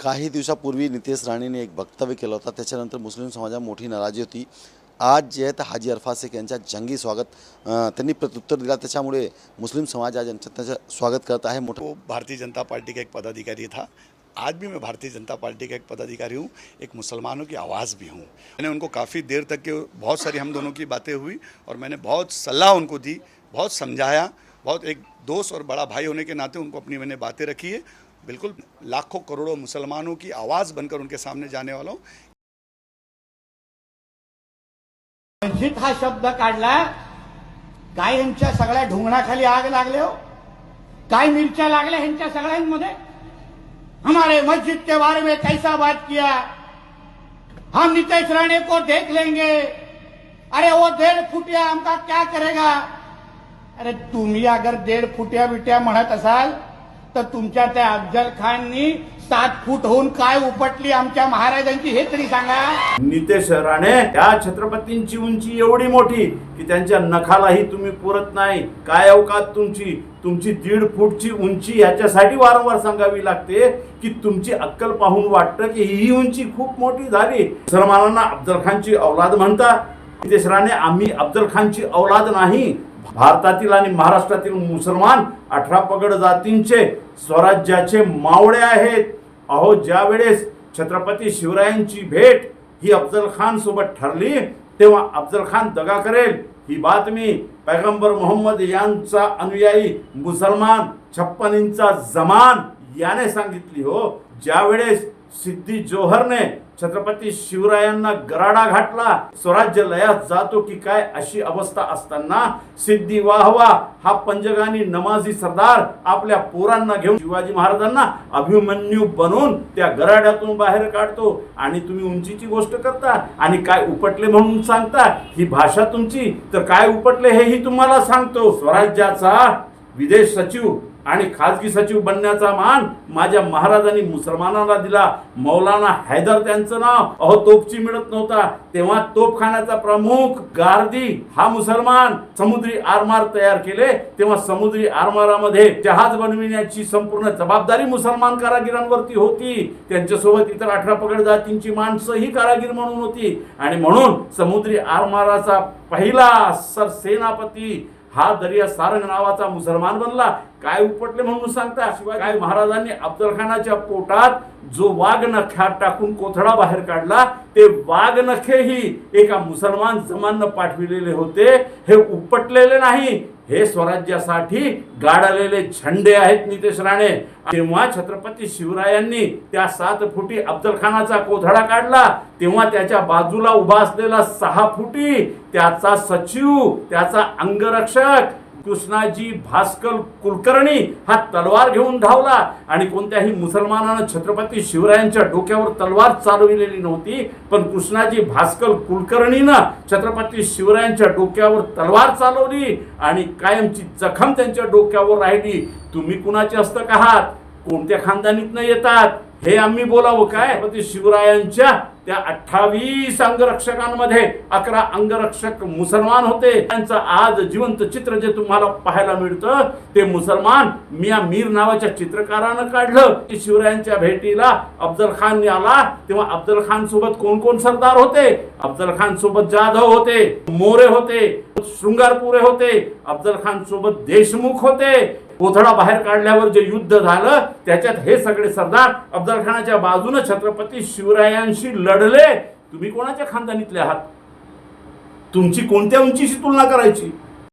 काही दिवसापूर्वी नितेश राणेने एक वक्तव्य केलं होतं. त्याच्यानंतर मुस्लिम समाजात मोठी नाराजी होती. आज जे आहे ते हाजी अरफा शेख यांच्या जंगी स्वागत प्रत्युत्तर दिला. मुस्लिम समाज आज स्वागत करत आहे. मोठं वो भारतीय जनता पार्टी का एक पदाधिकारी था. आज भी मैं भारतीय जनता पार्टी का एक पदाधिकारी हूँ. एक मुसलमानों की आवाज़ भी हूँ। मैंने उनको काफ़ी देर तक के बहुत सारी हम दोनों की बातें हुई और मैंने बहुत सलाह उनको दी, बहुत समझाया। बहुत एक दोस्त और बड़ा भाई होने के नाते उनको अपनी मैंने बातें रखी है। बिल्कुल लाखों करोड़ों मुसलमानों की आवाज़ बनकर उनके सामने जाने वाला हूँ। मस्जिद हा शब्द काढला काय यांच्या सगळ्या ढुंगणाखाली आग लागले हो. काय मिरच्या लागल्या ह्यांच्या सगळ्यांमध्ये. हमारे मस्जिद के बारे में कैसा बात किया? हम नीतीश राणे को देख लेंगे। अरे वो डेढ़ फुटिया हमका क्या करेगा? अरे तुम्ही अगर डेढ़ फुटिया बिटिया म्हणत असाल तर तुमच्या त्या अफजल खाननी सात फूट होऊन काय उपटली आमच्या महाराजांची हे तरी सांगा. नितेश राणे त्या छत्रपतींची उंची एवढी मोठी की त्यांच्या नखालाही तुम्ही पुरत नाही. काय अवकात तुमची? तुमची दीड फूटची उंची याच्यासाठी वारंवार सांगावी लागते की तुमची अक्कल पाहून वाटतं की ही उंची खूप मोठी झाली. मुसलमानांना अफजल खानची औलाद म्हणता नितेश राणे आम्ही अफजल खानची औलाद नाही. भारतातील आणि महाराष्ट्रातील मुसलमान अठरा पगड जातींचे स्वराज्याचे मावळे आहेत. अहो ज्यावेळेस छत्रपती शिवरायांची भेट ही अफजल खान सोबत ठरली तेव्हा अफजल खान दगा करेल. ही बातमी पैगंबर मोहम्मद यांचा अनुयायी मुसलमान छप्पन इंचा जमान याने सांगितली हो. ज्यावेळेस सिद्धी जोहरने छत्रपती शिवरायांना गराडा घातला. स्वराज्य लयात जातो की काय अशी अवस्था असताना सिद्धी वाहवा हा पंजगानी नमाजी सरदार आपल्या पोरांना घेऊन शिवाजी महाराजांना अभिमन्यू बनवून त्या गराड्यातून बाहेर काढतो. आणि तुम्ही उंचीची गोष्ट करता आणि काय उपटले म्हणून सांगता ही भाषा तुमची. तर काय उपटले हेही तुम्हाला सांगतो. स्वराज्याचा विदेश सचिव आणि खाजगी सचिव बनण्याचा मान माझ्या महाराजांनी मुसलमानांना दिला. मौलाना हैदर त्यांचं नाव. अहो तोपची मिळत नव्हता. तेव्हा तोपखान्याचा प्रमुख गार्दी हा मुसलमान समुद्री आरमार तयार केले. तेव्हा समुद्री आरमारामध्ये जहाज बनविण्याची संपूर्ण जबाबदारी मुसलमान कारागिरांवरती होती. त्यांच्यासोबत इतर अठरा पगड जातींची माणसं ही कारागीर म्हणून होती. आणि म्हणून समुद्री आरमाराचा पहिला सर सेनापती हा दर्या सारंग नावाचा मुसलमान बनला. काय उपटले म्हणून सांगता? शिवाय काय महाराजांनी अफजल खानाच्या पोटात जो वाघ नख्यात टाकून कोथळा बाहेर काढला ते वाघ नखेही एका मुसलमान जमाननं पाठविलेले होते. हे उपटलेले नाही हे स्वराज्यासाठी गाडलेले झंडे आहेत नितेश राणे. तेव्हा छत्रपती शिवरायांनी त्या सात फुटी अफजल खानाचा कोथळा काढला. तेव्हा त्याच्या बाजूला उभा असलेला सहा फुटी त्याचा सचिव त्याचा अंगरक्षक कृष्णाजी भास्कर कुलकर्णी हा तलवार घेऊन धावला आणि कोणत्याही मुसलमानानं छत्रपती शिवरायांच्या डोक्यावर तलवार चालविलेली नव्हती पण कृष्णाजी भास्कर कुलकर्णीनं छत्रपती शिवरायांच्या डोक्यावर तलवार चालवली आणि कायमची जखम त्यांच्या डोक्यावर राहिली. तुम्ही कुणाचे हस्तक आहात? कोणत्या खानदानीतनं येतात? हे आम्ही बोलावं काय? ते शिवरायांच्या त्या अठ्ठावीस अंगरक्षकांमध्ये अकरा अंगरक्षक मुसलमान होते. त्यांचं आज जिवंत चित्र जे तुम्हाला पाहायला मिळतं ते मुसलमान मिया मीर नावाच्या चित्रकारानं काढलं. की शिवरायांच्या भेटीला अफजल खान आला. तेव्हा अफजल खान सोबत कोण कोण सरदार होते? अफजल खान सोबत जाधव होते मोरे होते शृंगारपुरे होते. अफजल खान सोबत देशमुख होते. कोथळा बाहेर काढल्यावर जे युद्ध झालं त्याच्यात हे सगळे सरदार अफजल खानाच्या बाजूने छत्रपती शिवरायांशी लढले. तुम्ही कोणाच्या खानदानीतले आहात? तुमची कोणत्या उंचीशी तुलना करायची?